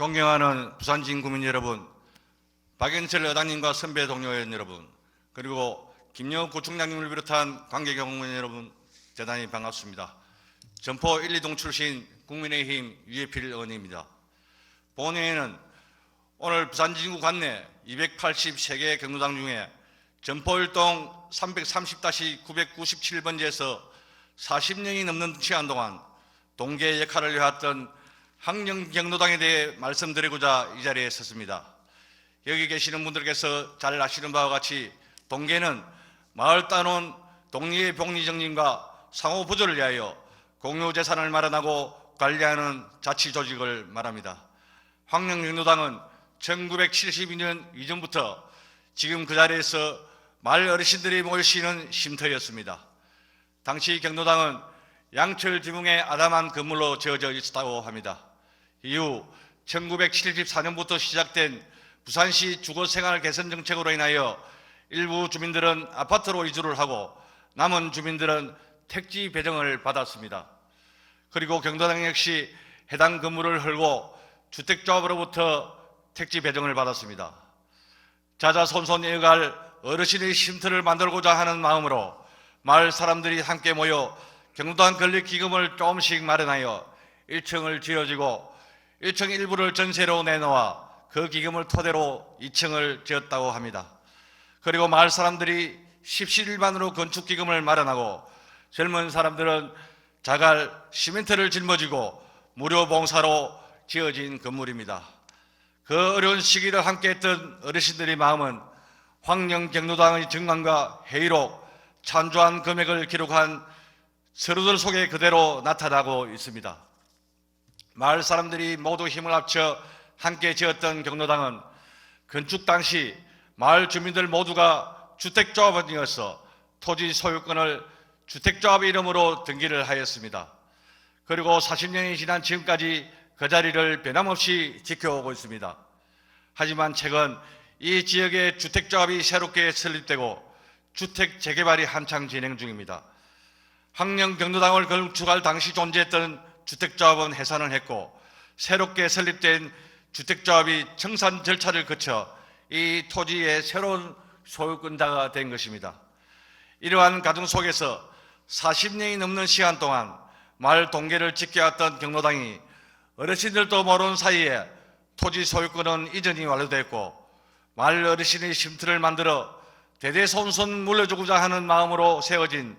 존경하는 부산진 구민 여러분, 박영철 여당님과 선배 동료 의원 여러분, 그리고 김영욱 구청장님을 비롯한 관계 경호원 여러분 대단히 반갑습니다. 점포 1, 2동 출신 국민의힘 유해필 의원입니다. 본회의는 오늘 부산진구 관내 283개 경로당 중에 점포 1동 330-997번지에서 40년이 넘는 시간 동안 동계 역할을 해왔던 학령 경로당에 대해 말씀드리고자 이 자리에 섰습니다. 여기 계시는 분들께서 잘 아시는 바와 같이 동계는 마을 따놓은 독립 복리 정신과 상호 보조를 위하여 공유 재산을 마련하고 관리하는 자치 조직을 말합니다. 황령 경로당은 1972년 이전부터 지금 그 자리에서 마을 어르신들이 모이시는 쉼터였습니다. 당시 경로당은 양철 지붕의 아담한 건물로 지어져 있었다고 합니다. 이후 1974년부터 시작된 부산시 주거생활 개선 정책으로 인하여 일부 주민들은 아파트로 이주를 하고 남은 주민들은 택지 배정을 받았습니다. 그리고 경도당 역시 해당 건물을 헐고 주택조합으로부터 택지 배정을 받았습니다. 자자손손 이어갈 어르신의 쉼터를 만들고자 하는 마음으로 마을 사람들이 함께 모여 경도당 건립기금을 조금씩 마련하여 1층을 지어지고 1층 일부를 전세로 내놓아 그 기금을 토대로 2층을 지었다고 합니다. 그리고 마을 사람들이 십시일반으로 건축 기금을 마련하고 젊은 사람들은 자갈, 시멘트를 짊어지고 무료 봉사로 지어진 건물입니다. 그 어려운 시기를 함께했던 어르신들의 마음은 황령 경로당의 증강과 회의록, 찬조한 금액을 기록한 서류들 속에 그대로 나타나고 있습니다. 마을 사람들이 모두 힘을 합쳐 함께 지었던 경로당은 건축 당시 마을 주민들 모두가 주택조합원이어서 토지 소유권을 주택조합 이름으로 등기를 하였습니다. 그리고 40년이 지난 지금까지 그 자리를 변함없이 지켜오고 있습니다. 하지만 최근 이 지역의 주택조합이 새롭게 설립되고 주택 재개발이 한창 진행 중입니다. 황령 경로당을 건축할 당시 존재했던 주택조합은 해산을 했고 새롭게 설립된 주택조합이 청산 절차를 거쳐 이 토지의 새로운 소유권자가 된 것입니다. 이러한 과정 속에서 40년이 넘는 시간 동안 마을 동계를 지켜왔던 경로당이 어르신들도 모르는 사이에 토지 소유권은 이전이 완료됐고 마을 어르신의 쉼터를 만들어 대대손손 물려주고자 하는 마음으로 세워진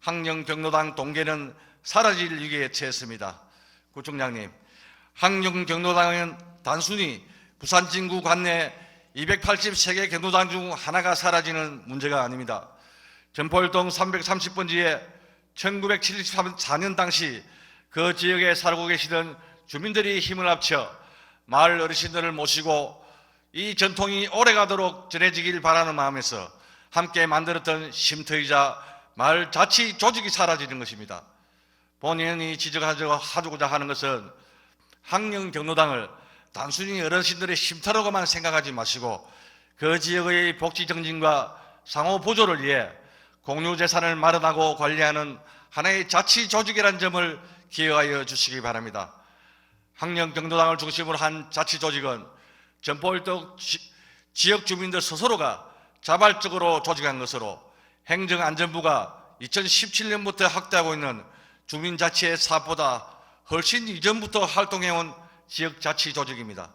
학령 경로당 동계는 사라질 위기에 처했습니다. 구청장님, 학령 경로당은 단순히 부산 진구 관내 283개 경로당 중 하나가 사라지는 문제가 아닙니다. 전포일동 330번지에 1974년 당시 그 지역에 살고 계시던 주민들이 힘을 합쳐 마을 어르신들을 모시고 이 전통이 오래가도록 전해지길 바라는 마음에서 함께 만들었던 쉼터이자 마을 자치 조직이 사라지는 것입니다. 본인이 지적하고자 하는 것은 학령 경로당을 단순히 어르신들의 쉼터로만 생각하지 마시고 그 지역의 복지 정진과 상호 보조를 위해 공유 재산을 마련하고 관리하는 하나의 자치 조직이라는 점을 기억하여 주시기 바랍니다. 학령 경로당을 중심으로 한 자치 조직은 전포일동 지역 주민들 스스로가 자발적으로 조직한 것으로 행정안전부가 2017년부터 확대하고 있는 주민자치의 사업보다 훨씬 이전부터 활동해온 지역자치조직입니다.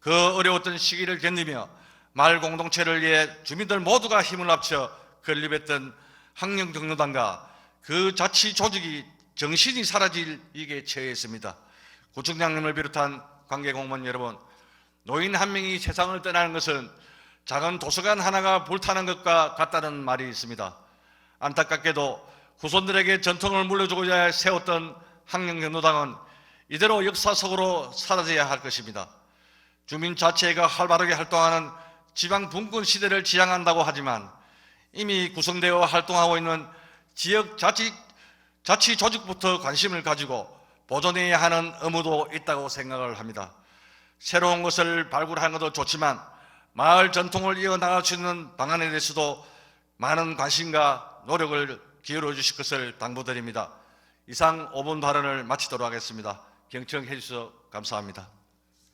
그 어려웠던 시기를 견디며 마을 공동체를 위해 주민들 모두가 힘을 합쳐 건립했던 학령경로당과 그 자치조직이 정신이 사라질 처해 있습니다. 구청장님을 비롯한 관계공무원 여러분, 노인 한 명이 세상을 떠나는 것은 작은 도서관 하나가 불타는 것과 같다는 말이 있습니다. 안타깝게도 후손들에게 전통을 물려주고자 세웠던 학령경로당은 이대로 역사 속으로 사라져야 할 것입니다. 주민 자체가 활발하게 활동하는 지방 분권 시대를 지향한다고 하지만 이미 구성되어 활동하고 있는 지역 자치, 자치 조직부터 관심을 가지고 보존해야 하는 의무도 있다고 생각을 합니다. 새로운 것을 발굴하는 것도 좋지만 마을 전통을 이어나갈 수 있는 방안에 대해서도 많은 관심과 노력을 기울여 주실 것을 당부드립니다. 이상 5분 발언을 마치도록 하겠습니다. 경청해 주셔서 감사합니다.